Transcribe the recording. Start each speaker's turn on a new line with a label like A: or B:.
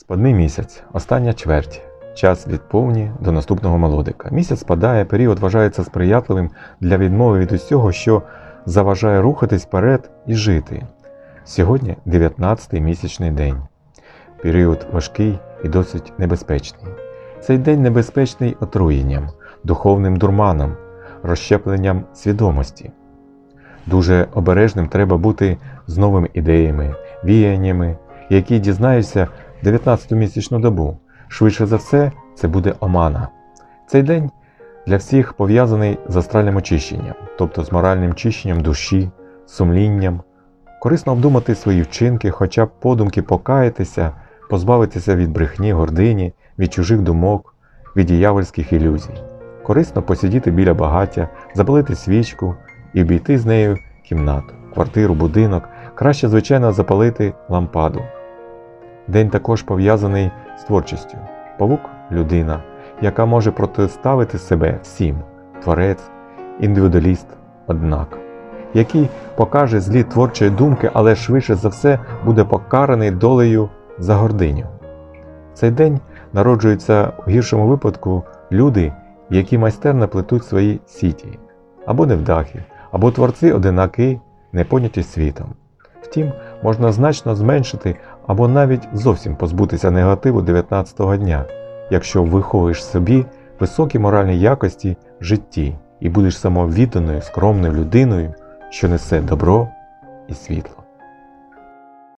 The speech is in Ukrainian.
A: Спадний місяць, остання чверть. Час від повні до наступного молодика. Місяць спадає, період вважається сприятливим для відмови від усього, що заважає рухатись вперед і жити. Сьогодні 19-й місячний день. Період важкий і досить небезпечний. Цей день небезпечний отруєнням, духовним дурманом, розщепленням свідомості. Дуже обережним треба бути з новими ідеями, віяннями, які дізнаються 19-ту місячну добу. Швидше за все, це буде омана. Цей день для всіх пов'язаний з астральним очищенням, тобто з моральним чищенням душі, сумлінням. Корисно обдумати свої вчинки, хоча б подумки покаятися, позбавитися від брехні, гордині, від чужих думок, від диявольських ілюзій. Корисно посидіти біля багаття, запалити свічку і обійти з нею кімнату, квартиру, будинок, краще, звичайно, запалити лампаду. День також пов'язаний з творчістю. Павук людина, яка може протиставити себе всім, творець, індивідуаліст, однак, який покаже злі творчої думки, але швидше за все буде покараний долею за гординю. В цей день народжуються у гіршому випадку люди, які майстерно плетуть свої сіті, або невдахи, або творці одинаки, не поняті світом. Втім, можна значно зменшити або навіть зовсім позбутися негативу 19-го дня, якщо виховуєш собі високі моральні якості в житті і будеш самовідданою, скромною людиною, що несе добро і світло.